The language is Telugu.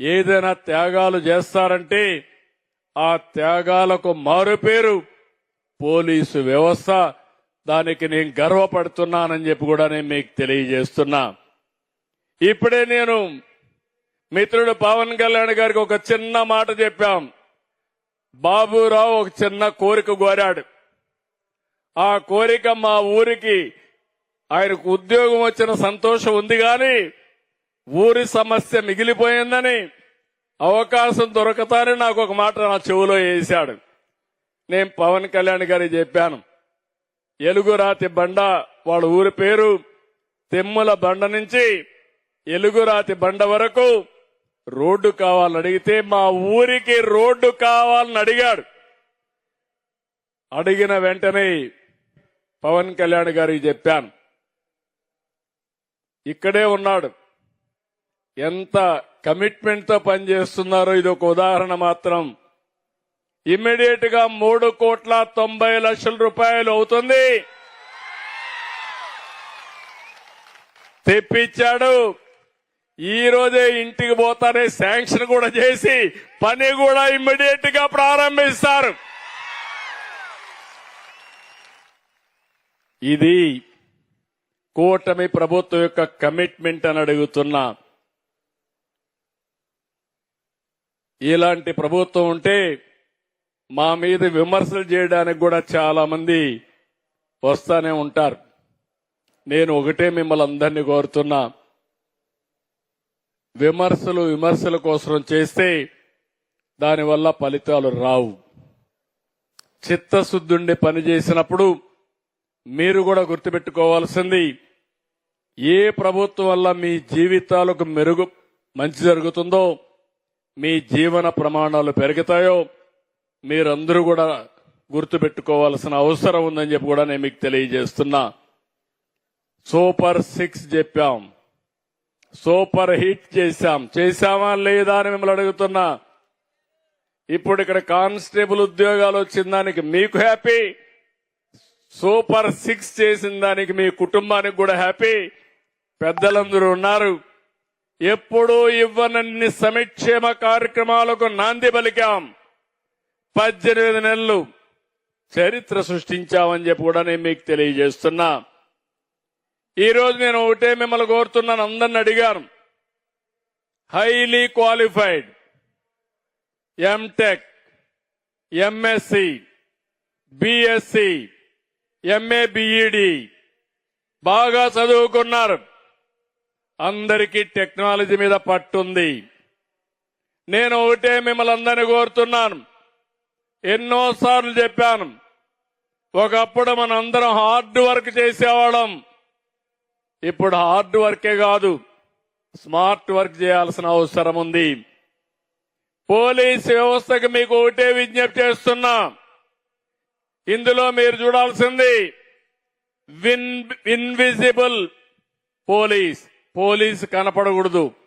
ఏదైనా త్యాగాలు చేస్తారంటే ఆ త్యాగాలకు మారుపేరు పోలీసు వ్యవస్థ. దానికి నేను గర్వపడుతున్నానని చెప్పి కూడా నేను మీకు తెలియజేస్తున్నా. ఇప్పుడే నేను మిత్రుడు పవన్ కళ్యాణ్ గారికి ఒక చిన్న మాట చెప్పాం. బాబురావు ఒక చిన్న కోరిక కోరాడు. ఆ కోరిక మా ఊరికి ఆయనకు ఉద్యోగం వచ్చిన సంతోషం ఉంది కానీ ఊరి సమస్య మిగిలిపోయిందని అవకాశం దొరకతారని నాకు ఒక మాట నా చెవులో వేశాడు నేను పవన్ కళ్యాణ్ గారికి చెప్పాను. ఎలుగురాతి బండ వాళ్ళ ఊరి పేరు తెమ్ముల బండ నుంచి ఎలుగురాతి బండ వరకు రోడ్డు కావాలని అడిగితే మా ఊరికి రోడ్డు కావాలని అడిగాడు. అడిగిన వెంటనే పవన్ కళ్యాణ్ గారికి చెప్పాను. ఇక్కడే ఉన్నాడు. ఎంత కమిట్మెంట్తో పనిచేస్తున్నారో ఇది ఒక ఉదాహరణ మాత్రం. ఇమ్మీడియట్గా మూడు కోట్ల తొంభై లక్షల రూపాయలు అవుతుంది. తెప్పించాడు. ఈ రోజే ఇంటికి పోతానే శాంక్షన్ కూడా చేసి పని కూడా ఇమ్మీడియట్గా ప్రారంభిస్తారు. ఇది కూటమి ప్రభుత్వం యొక్క కమిట్మెంట్ అని అడుగుతున్నా. ఇలాంటి ప్రభుత్వం ఉంటే మా మీద విమర్శలు చేయడానికి కూడా చాలా మంది వస్తానే ఉంటారు. నేను ఒకటే మిమ్మల్ని అందరినీ కోరుతున్నా. విమర్శలు విమర్శల కోసం చేస్తే దానివల్ల ఫలితాలు రావు. చిత్తశుద్ధుండి పని చేసినప్పుడు మీరు కూడా గుర్తుపెట్టుకోవాల్సింది ఏ ప్రభుత్వం వల్ల మీ జీవితాలకు మెరుగు మంచి జరుగుతుందో మీ జీవన ప్రమాణాలు పెరుగుతాయో మీరందరూ కూడా గుర్తుపెట్టుకోవాల్సిన అవసరం ఉందని చెప్పి కూడా నేను మీకు తెలియజేస్తున్నా. సూపర్ సిక్స్ చెప్పాం. సూపర్ హిట్ చేశాం. చేశామా లేదా అని మిమ్మల్ని అడుగుతున్నా. ఇప్పుడు ఇక్కడ కానిస్టేబుల్ ఉద్యోగాలు వచ్చిన దానికి మీకు హ్యాపీ. సూపర్ సిక్స్ చేసిన దానికి మీ కుటుంబానికి కూడా హ్యాపీ. పెద్దలందరూ ఉన్నారు. ఎప్పుడూ ఇవ్వనన్ని సంక్షేమ కార్యక్రమాలకు నాంది పలికాం. పద్దెనిమిది నెలలు చరిత్ర సృష్టించామని చెప్పి కూడా నేను మీకు తెలియజేస్తున్నా. ఈరోజు నేను ఒకటే మిమ్మల్ని కోరుతున్నాను అందరిని అడిగాను. Highly qualified MTech MSc BSc MA BEd బాగా చదువుకున్నారు. అందరికీ టెక్నాలజీ మీద పట్టుంది. నేను ఒకటే మిమ్మల్ని అందరినీ కోరుతున్నాను. ఎన్నోసార్లు చెప్పాను. ఒకప్పుడు మనందరం హార్డ్ వర్క్ చేసేవాళ్ళం. ఇప్పుడు హార్డ్ వర్కే కాదు స్మార్ట్ వర్క్ చేయాల్సిన అవసరం ఉంది. పోలీస్ వ్యవస్థకు మీకు ఒకటే విజ్ఞప్తి చేస్తున్నా. ఇందులో మీరు చూడాల్సింది విన్ ఇన్విజిబుల్ పోలీస్. పోలీస్ కనపడకూడదు.